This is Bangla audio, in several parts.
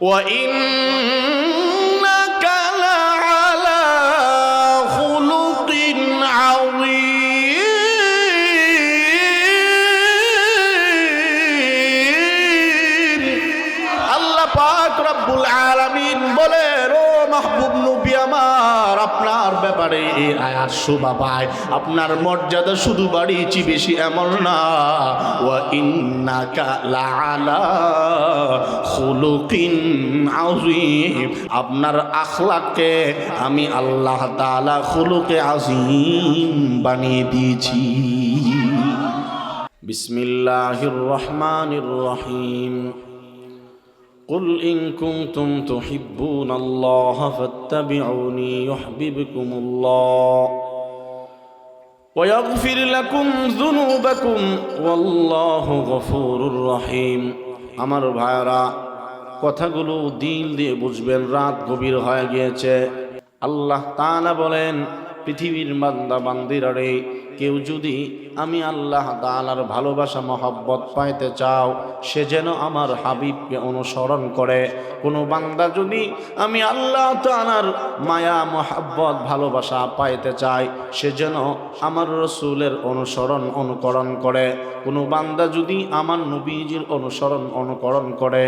وإنك ব্যাপারে এই আয়াত শোভা পায় আপনার মর্যাদা শুধু বাড়িয়েছি বেশি এমন না। ওয়া ইন্নাকা লাআলা খুলুকিন আযীম। আপনার আখলাককে আমি আল্লাহ তাআলা খুলুকে আযীম বানিয়ে দিয়েছি। বিসমিল্লাহির রহমানির রহিম। قل إن كنتم تحبون الله فاتبعوني يحببكم الله ويغفر لكم ذنوبكم والله غفور رحيم আমার ভাইরা কথাগুলো দিল দিয়ে বুঝবেন রাত গভীর হয়ে গিয়েছে আল্লাহ তাআলা বলেন পৃথিবীর বান্দা বান্দিরা রে কেউ যদি আমি আল্লাহ তাআলার ভালোবাসা, মহব্বত পাইতে চাও, সে যেন আমার হাবিবকে অনুসরণ করে। কোনো বান্দা যদি আমি আল্লাহ তাআলার মায়া, মহাব্বত, ভালোবাসা পাইতে চায় সে যেন আমার রসুলের অনুসরণ, অনুকরণ করে। কোনো বান্দা যদি আমার নবীজির অনুসরণ, অনুকরণ করে,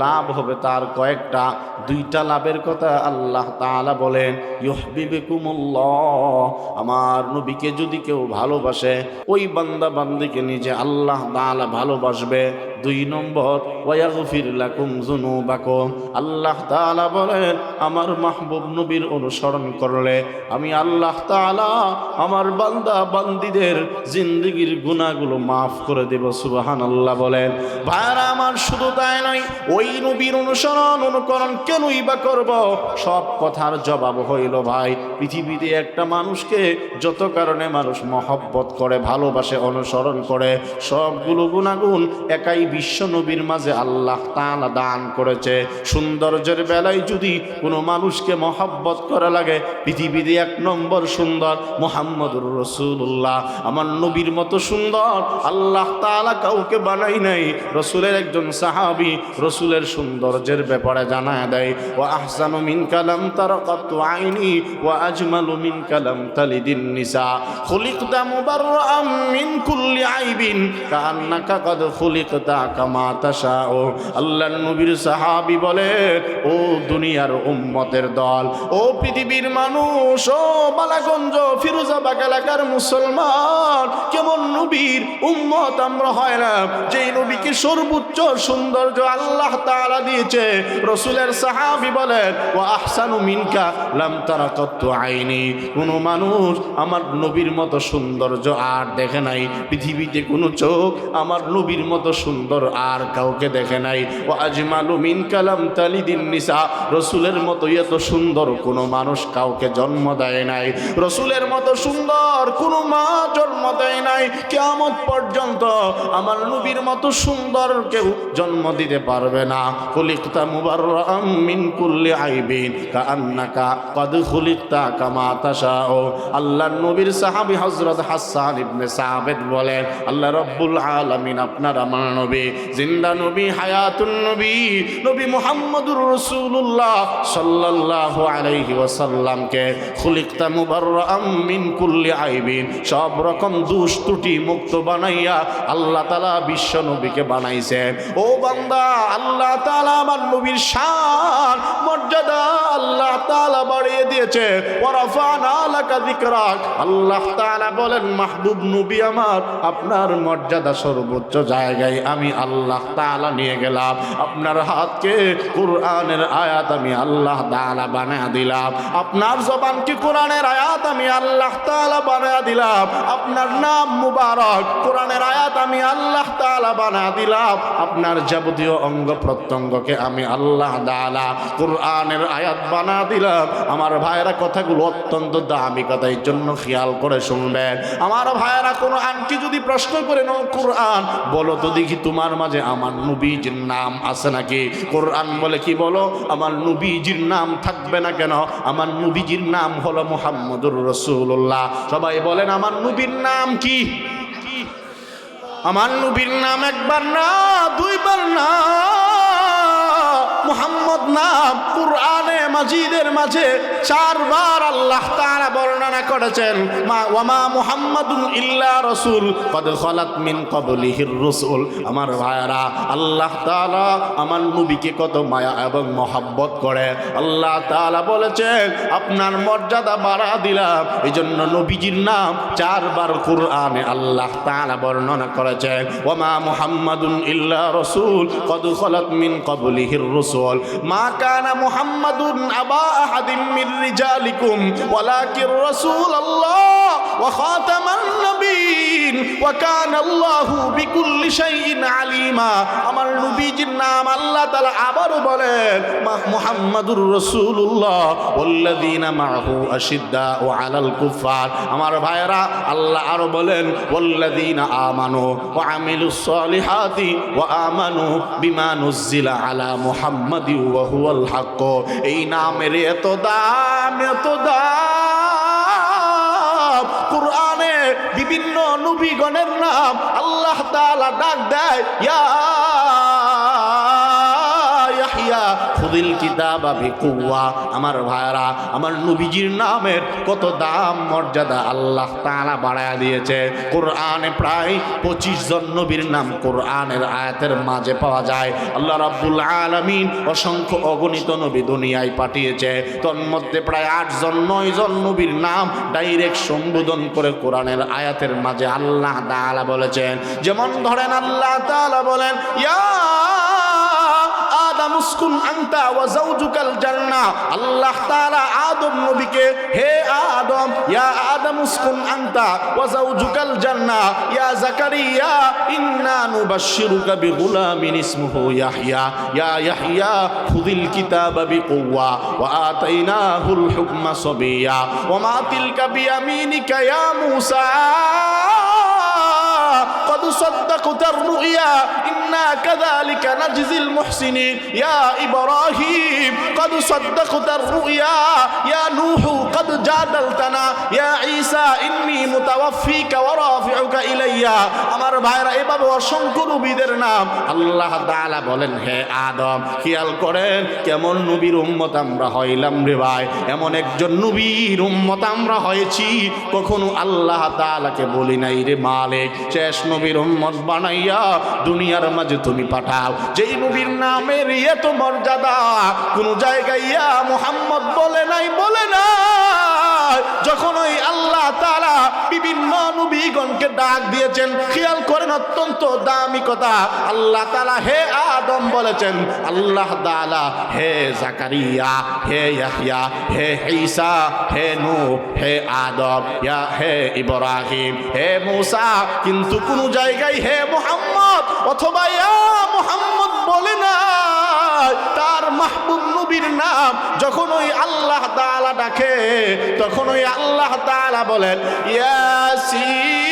লাভ হবে তার কয়েকটা। দুইটা লাভের কথা আল্লাহ তাআলা বলেন ইহবিবিকুমুল্লাহ আমার নবীকে যদি কেউ ভালোবাসে ওই বান্দা বান্দিকে নিজে আল্লাহ তালা ভালোবাসবে দুই নম্বর, ওয়াগফির লাকুম যুনুবাকুম। আল্লাহ তাআলা বলেন, আমার মাহবুব নবীর অনুসরণ করলে আমি আল্লাহ তাআলা আমার বান্দা বান্দিদের জিন্দেগির গুনাহগুলো মাফ করে দেব, সুবহানাল্লাহ বলেন। ভাইরা আমার শুধু তাই নয়, ওই নবীর অনুসরণ, অনুকরণ কেনই বা করব? সব কথার জবাব হইল, ভাই, পৃথিবীতে একটা মানুষকে যত কারণে মানুষ মহব্বত করে, ভালোবাসে, অনুসরণ করে, সবগুলো গুণাগুণ একাই বিশ্ব নবীর মাঝে আল্লাহ তাআলা দান করেছে। সৌন্দর্যের বেলায় যদি কোনো মানুষকে মহব্বত করা লাগে, পৃথিবীতে এক নম্বর সুন্দর মোহাম্মদুর রসুল্লাহ আমার নবীর মতো সুন্দর আল্লাহ তাআলা কাউকে বানাই নাই, রসুলের একজন সাহাবি রসুলের সৌন্দর্যের ব্যাপারে জানা দেয় ও আহসানু মিন কালাম তার কত আইনি ও আজমালু মিন কালাম তালিদিন নিসা। খুলিকতা মুবাররাম মিন কুল্লি আইবিন কান্নাকা কদ খুলিকতা তাশাউ আল্লাহর নবীর সাহাবী বলে, ও দুনিয়ার উম্মতের দল, ও পৃথিবীর মানুষ, ও বালাগঞ্জ ফিরোজাবাগ এলাকার মুসলমান, কেমন নবীর উম্মত আমরা হয় না। নবীকে সর্বোচ্চ সৌন্দর্য আল্লাহ তাআলা দিয়েছে, রসুলের সাহাবি বলেন ও আহসানু মিনকা লাম তারা কত আইনি। কোনো মানুষ আমার নবীর মতো সৌন্দর্য আর দেখে নাই। পৃথিবীতে কোনো চোখ আমার নবীর মতো সুন্দর আর কাউকে দেখে নাই। ও আজমালু মিন কালাম তালিদিন নিসা। রসুলের মতো এত সুন্দর কোনো মানুষ কাউকে জন্ম দেয় নাই। রসুলের মতো সুন্দর কোনো মা জন্ম দেয় নাই। কেমন পর্যন্ত আমার নবীর মতো সুন্দর কেউ জন্ম দিতে পারবে না। খুলিকতা মুবাররাম মিন কুল্লি আইবিন কান্নাকা কদ খুলিকতা কামা তাশাও আল্লাহর নবীর সাহাবী হযরত হাসান ইবনে সাবিত বলেন, আল্লাহ রব্বুল আলামিন আপনার আমার নবী জিন্দা নবী, হায়াতুন নবী নবী মুহাম্মদুর রাসূলুল্লাহ সাল্লাল্লাহু আলাইহি ওয়াসাল্লামকে খুলিকতা মুবাররাম মিন কুল্লি আইবিন, সব রকম দুষ ত্রুটি মুক্ত বানাইয়া আল্লাহ তাআলা বিশ্ব নবীকে বানাইছে। ও বান্দা, আল্লাহ তাআলা আমার নবীর শান, মর্যাদা আল্লাহ তাআলা বাড়িয়ে দিয়েছে। ওয়ারাফানা লাকা যিকরাক। আল্লাহ তাআলা বলেন, মাহবুব নবী আমার, আপনার মর্যাদা সর্বোচ্চ জায়গায় আমি আল্লাহ তাআলা নিয়ে গেলাম। আপনার হাতকে কোরআনের আয়াত আমি আল্লাহ তাআলা বানায়া দিলাম। আপনার জবানকে কোরআনের আয়াত আমি আল্লাহ তাআলা বানায়া দিলাম। আপনার নাম মুবারক কোরআনের আয়াত আমি আল্লাহ তাআলা বানা দিলাম। আপনার যাবতীয় অঙ্গ প্রত্যঙ্গকে আমি আল্লাহ তাআলা কোরআনের আয়াত বানা দিলাম। আমার ভাইয়েরা কথাগুলো অত্যন্ত দামি কথা, এই জন্য খেয়াল করে শুনবেন। আমার ভাইয়েরা কোরআনকে যদি প্রশ্ন করে নাও কোরআন, বলো তো দেখি তোমার মাঝে আমার নবীজির নাম আছে নাকি? কোরআন বলে কি বলো? আমার নবীজির নাম থাকবে না কেন? আমার নবীজির নাম হলো মোহাম্মদুর রসুল্লাহ সবাই বলেন, আমার নবীর নাম কি? আমার নবীর নাম একবার না, দুইবার না। মুহাম্মদ নাম কুরআনে মাজিদের মাঝে চারবার আল্লাহ তাআলা বর্ণনা করেছেন, মা ওয়ামা মুহাম্মাদুন ইল্লা রাসূল, কদ খালাত মিন ক্বাবলিহির রাসূল। আমার ভাইরা আল্লাহ তাআলা আমার নবীকে কত মায়া এবং মহাব্বত করে। আল্লাহ তাআলা বলেছেন, আপনার মর্যাদা বাড়া দিলাম। এই জন্য নবীজির নাম চারবার কুরআনে আল্লাহ তাআলা বর্ণনা করেছেন ওয়ামা মুহাম্মাদুন ইল্লা রাসূল, কদ খালাত মিন ক্বাবলিহির রাসূল। মা কানা মুহাম্মাদুন আবা আহাদিম মির রিজালিকুম ওয়ালাকিন রাসূলুল্লাহ, ওয়া খাতামান নবীন ওয়া কানা আল্লাহু বিকুল্লি শাইইন আলিমা। আমার নবীজির নাম আল্লাহ তাআলা আবারও বলেন মুহাম্মাদুর রাসূলুল্লাহ, ওয়াল্লাযীনা মাআহু আশিদ্দাউ আলাল কুফার আমার ভাইরা আল্লাহ আরও বলেন, ওয়াল্লাযীনা আমানু ওয়া আমিলুস সলিহাতি ওয়া আমানু বিমা নুজ্জিলা আলা মুহাম্মাদি। ওয়া হুয়াল হাক এই নামের এত দাম এত দাম। কোরআনে বিভিন্ন নবীগণের নাম আল্লাহ তাআলা ডাক দেয়, ইয়া খুদিল কিতাবা বিকুয়া আমার ভাইরা আমার নবীজির নামের কত দাম মর্যাদা আল্লাহ তাআলা বাড়ায়া দিয়েছে। কোরআনে প্রায় পঁচিশ জন নবীর নাম কোরআনের আয়াতের মাঝে পাওয়া যায়। আল্লাহ রাব্বুল আলামিন অসংখ্য অগণিত নবী দুনিয়ায় পাঠিয়েছে। তন্মধ্যে প্রায় আটজন নয় জন নবীর নাম ডাইরেক্ট সম্বোধন করে কোরআনের আয়াতের মাঝে আল্লাহ তাআলা বলেছেন। যেমন ধরেন আল্লাহ তাআলা বলেন, ইয়া আদম উসকুন আনতা ওয়া যাওজুকাল জান্নাহ আল্লাহ তাআলা আদম নবীকে হে আদম ইয়া আদম উসকুন আনতা ওয়া যাওজুকাল জান্নাহ ইয়া জাকারিয়া ইন্না নুবাশশিরুকা বিগুলামিন ইসমুহু ইয়াহইয়া ইয়া ইয়াহইয়া খুযিল কিতাবা বিকুওয়া ওয়া আতাইনাহুল হুকমা সাবিয়া ওয়া মা তিলকা বিয়ামিনিকা ইয়া মূসা قد صدقت الرؤيا إنا كذلك نجزي المحسنين يا إبراهيم قد صدقت الرؤيا يا نوح قد جادلتنا يا عيسى إني متوفيك ورافعك إلي আমার ভাইরা এভাবে অসংখ্য নবীদের নাম আল্লাহ তাআলা বলেন হে আদম খেয়াল করেন কেমন নবীর উম্মত আমরা হইলাম রে ভাই এমন একজন নবীর উম্মত আমরা হয়েছি কখনো আল্লাহ তাআলাকে বলি নাই রে মালিক শেষ নবীর উম্মত বানাইয়া দুনিয়ার মাঝে তুমি পাঠাও। যেই নবীর নামের এত মর্যাদা, কোন জায়গায় ইয়া মুহাম্মদ বলে নাই বলে নাই। যখন ওই আল্লাহ তাআলা বিভিন্ন নবীগণকে ডাক দিয়েছেন, খেয়াল করেন অত্যন্ত দামি কথা। আল্লাহ তাআলা হে আদম বলেছেন, আল্লাহ তাআলা হে জাকারিয়া, হে ইয়াহইয়া হে ঈসা, হে নু হে আদম, ইয়া হে ইব্রাহিম, হে মূসা। কিন্তু কোন জায়গায় হে মুহাম্মদ অথবা, ইয়া মোহাম্মদ, বলে না তার মাহবুব নবীর নাম যখন ওই আল্লাহ তালা ডাকে, তখন ওই আল্লাহ তালা বলেন, ইয়াসিন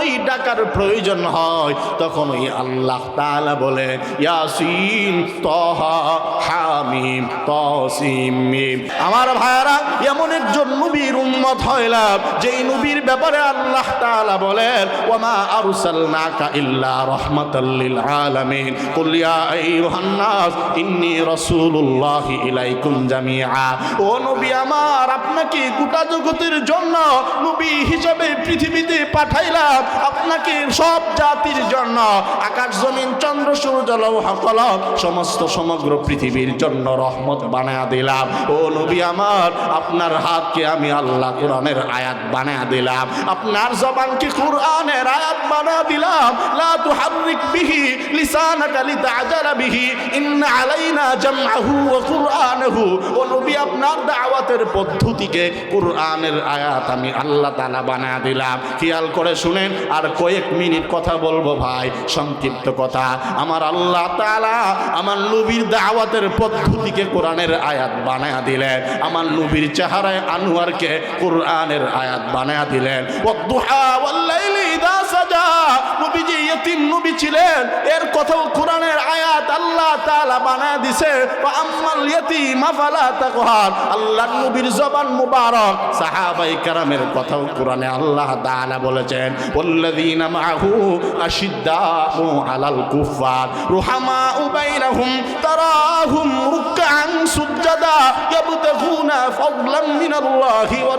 ওই ডাকার প্রয়োজন হয় তখন ওই আল্লাহ তাআলা বলে, ইয়াসিন, তহা, হামিম, তসিম আমার ভাইরা এমন একজন নবীর উম্মত হইলাম যেই নবীর ব্যাপারে আল্লাহ তাআলা বলেন ওয়ামা আরসালনাকা ইল্লা রাহমাতাল লিল আলামিন। কুল ইয়া আইয়ুহান নাস ইন্নী রাসূলুল্লাহি ইলাইকুম জামিআ। ও নবী আমার, আপনাকে গোটা জগতের জন্য নবী হিসাবে পৃথিবীতে পাঠাইলাম আপনাকে সব জাতির জন্য আকাশ, জমিন, চন্দ্র, সূর্য, লৌহ কলম সমস্ত সমগ্র পৃথিবীর জন্য রহমত বানায়া দিলাম। ও নবী আমার, আপনার হাতকে আমি আল্লাহ কোরআনের আয়াত বানায়া দিলাম। আপনার জবানকে কোরআনের আয়াত বানায়া দিলাম। লা তুহাররিক বিহি লিসানাকা লিতাজালা বিহি, ইন্না আলাইনা জামআহু ওয়া কুরআনাহু। ও নবী, আপনার দাওয়াতের পদ্ধতিকে কোরআনের আয়াত আমি আল্লাহ তাআলা বানায়া বানা দিলাম। খেয়াল করে শুনেন আর কয়েক মিনিট কথা বলব ভাই, সংক্ষিপ্ত কথা। আমার আল্লাহ তালা আমার নবীর দাওয়াতের পদ্ধতিকে কোরআনের আয়াত বানায়া দিলেন। আমার নবীর চেহারায় আনোয়ারকে কোরআনের আয়াত বানায়া দিলেন। বানায়া দিছে আল্লাহর নবীর জবান মুবারক। সাহাবাই কারামের কথাও কোরআনে আল্লাহ তাআলা বলেছেন, ওয়াল্লাযীনা মাআহু আশিদ্দাউ আলাল কুফার রুহামাউ বাইনাহুম তারাহুম রুকআন সুজ্জাদা, ইয়াবতাগুনা ফাদলাম মিনাল্লাহি ওয়া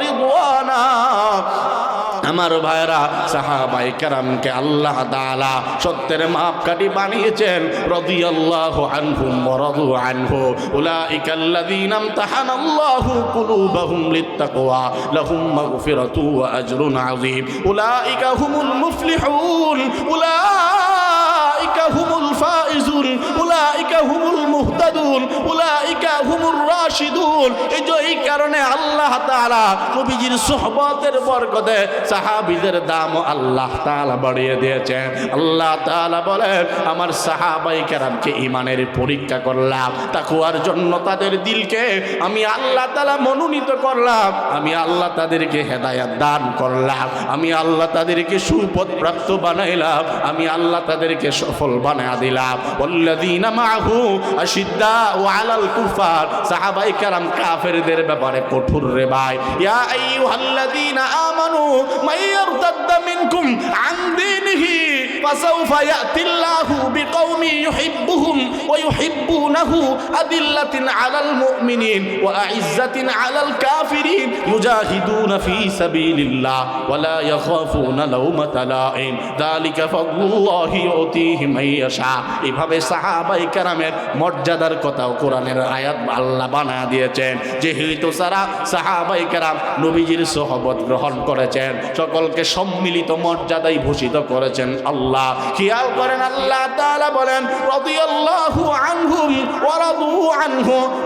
আমার ভাইরা সাহাবাই কারামকে আল্লাহ তাআলা সত্যের মাপকাঠি বানিয়েছেন রাদিয়াল্লাহু আনহুম ওয়া রাদু আনহু। উলাইকাল্লাযীনা ইমতাহানাল্লাহু কুলুবাহুম লিত্তাকওয়া, লাহুম মাগফিরাতু ওয়া আজরুন আযীম। উলাইকা হুমুল মুফলিহুন, উলাইকা হুমুল ফাইজুন, উলাইকা হুমুল মুহতাদুন, উলাইকা হুমুর রাশিদুন। এই যে এই কারণে আল্লাহ তাআলা নবীজির সুহবতের বরকতে সাহাবীদের দাম আল্লাহ তাআলা বাড়িয়ে দিয়েছেন। আল্লাহ তাআলা বলেন, আমার সাহাবাই কেরামকে ইমানের পরীক্ষা করলাম জন্য তাদের দিলকে আমি আল্লাহ তাআলা মনোনীত করলাম, আমি আল্লাহ তাদেরকে হেদায়াত দান করলাম, আমি আল্লাহ তাদেরকে সুপথ প্রাপ্ত বানাইলাম, আমি আল্লাহ তাদেরকে সফল বানায় দিলাম। মাহু আশিদ্দা ও আলাল কুফার। সাহাবাই কারাম কাফেরদের ব্যাপারে কঠোর রে ভাই। ইয়া আইয়ুহাল্লাযীনা আমানু মাইয়ারতাদ্দা মিনকুম আন দীনিহি। فسوف يأتي الله بقوم يحبهم ويحبونه أذلة على المؤمنين وأعزة على الكافرين يجاهدون في سبيل الله ولا يخافون لومة لائم ذلك فضل الله يؤتيه من يشاء এভাবে সাহাবাই কারামের মর্যাদার কথাও কোরআনের আয়াত আল্লাহ বানা দিয়েছেন যেহেতু সারা সাহাবাই কারাম নবীজির সহবত গ্রহণ করেছেন সকলকে সম্মিলিত মর্যাদায় ভূষিত করেছেন আল্লাহ খেয়াল করেন আল্লাহ বলেন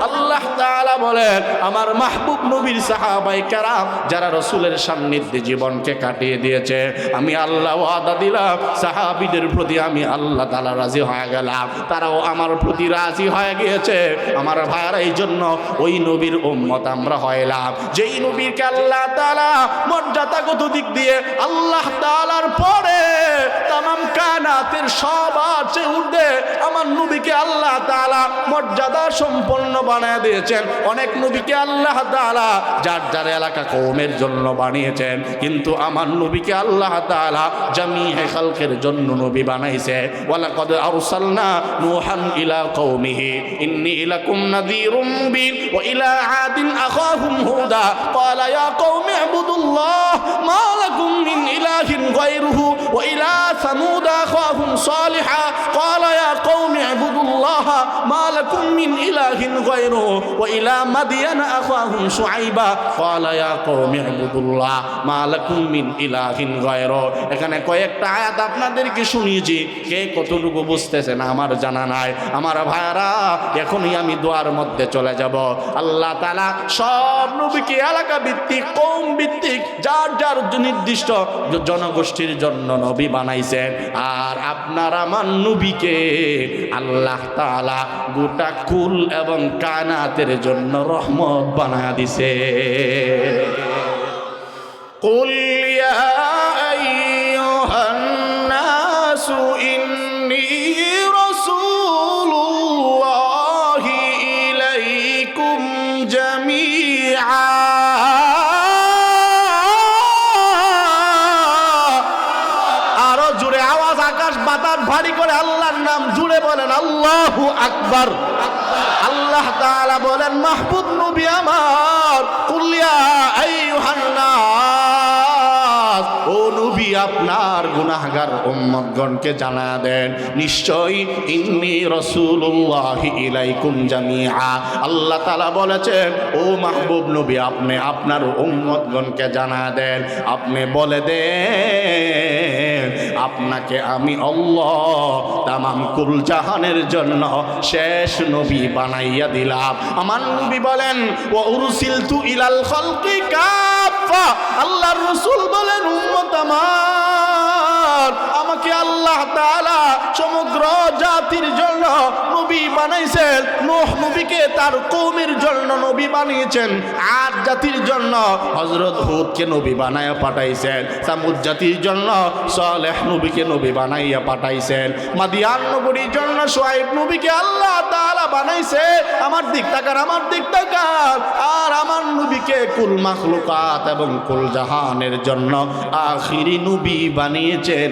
আল্লাহ তাআলা বলেন, আমার মাহবুব নবীর সাহাবাই কারাম, যারা রসুলের সান্নিধ্যে জীবনকে কাটিয়ে দিয়েছে, আমি আল্লাহ ওয়াদা দিলাম, সাহাবিদের প্রতি আমি আল্লাহ তাআলা রাজি হয়ে গেলাম। তারাও আমার প্রতি রাজি হয়ে গিয়েছে। আমার ভাইয়ারা এই জন্য ওই নবীর উম্মত আমরা হইলাম। যেই নবীরকে আল্লাহ তাআলা মর্যাদাগত দিক দিয়ে আল্লাহ তাআলার পরে তামাম কানাতের সবার চেয়ে ঊর্ধ্বে আমার নবীকে আল্লাহ তালা মর্যাদা সম্পন্ন বানিয়ে দিয়েছেন। অনেক নবীকে আল্লাহ তালা যার যার এলাকা কৌমের জন্য বানিয়েছেন। কিন্তু আমার নবীকে আল্লাহ তালা জামি হেখালকের জন্য নবী বানাইছে। ওয়ালা কদ আরসালনা নুহান ইলা কৌমিহি ইন্নি ইলাকুম নাযীরুম বিন ওয়া ইলা আদিন আখাহুম হুদা। ক্বালা ইয়া কওমি ইবুদুল্লাহ মা মিন ইলাহিন গায়রুহু। ওয়া ইলা সামুদ আখাহুম সালিহা। ক্বালা ইয়া قوم اعبدوا الله ما لكم من إله غيره وإلى مدين أخاهم شعيبا قال يا قوم اعبدوا الله ما لكم من إله غيره এখানে কয়েকটা আয়াত আপনাদেরকে শুনিয়েছি কে কতটুকু বুঝতেছেন আমার জানা নাই আমার ভাইয়ারা এখনই আমি দোয়ার মধ্যে চলে যাব আল্লাহ তালা সব নবীকে এলাকা ভিত্তিক কৌম ভিত্তিক যার যার নির্দিষ্ট জনগোষ্ঠীর জন্য নবী বানাইছেন আর আপনার আমার নবীকে আল্লাহ তালা গোটা কুল এবং কানাতের জন্য রহমত বানা দিছে। কুলিয়া আকবার। আল্লাহ তাআলা বলেন মাহবুব নবী আমার কুলিয়া আইয়ুহান নাস। আপনার গুনাহগার উম্মতগণকে জানা দেন, নিশ্চয়ই ইন্নি রাসূলুল্লাহ ইলাইকুম জামিআ। আল্লাহ তাআলা বলেছেন, ও মাহবুব নবী, আপনি আপনার উম্মতগণকে জানা দেন। আপনি বলে দেন, আপনাকে আমি আল্লাহ তামাম কুল জাহানের জন্য শেষ নবী বানাইয়া দিলাম। আমার নবী বলেন ও উরসিলতু ইলাল খালকি আল্লাহর রসুল বলেন উম্মত আমার। আমাকে আল্লাহ তালা সমগ্র জাতির জন্য নবী বানাইছেন। নোহ নবীকে তার কৌমের জন্য নবী বানিয়েছেন। আর জাতির জন্য হজরত হুদকে নবী বানাইয়া পাঠাইছেন। সামুদ জাতির জন্য সালেহ নবীকে নবী বানাইয়া পাঠাইছেন। মাদিয়ান নগরীর জন্য সোয়াইব নবীকে আল্লাহ তালা বানাইছে। আমার দিক তাকার, আমার দিক তাকার। আর আমার নবীকে কুল মাখলুকাত এবং কুল জাহানের জন্য আখিরি নবী বানিয়েছেন।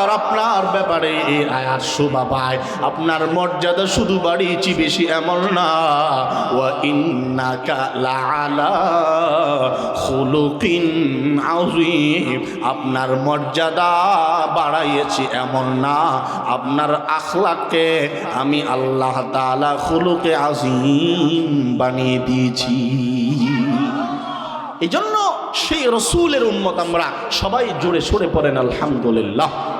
আপনার ব্যাপারে এই আয়াত শোভা পায়। আপনার মর্যাদা শুধু বাড়িয়েছি বেশি এমন না। ওয়া ইন্নাকা লাআলা খুলুকিন আযীম। আপনার মর্যাদা বাড়াইয়েছি এমন না। আপনার আখলাককে আমি আল্লাহ তাআলা খুলুকে আযীম বানিয়ে দিয়েছি। এই জন্য সেই রসুলের উম্মত আমরা সবাই জুড়ে সরে পড়েন, আলহামদুলিল্লাহ।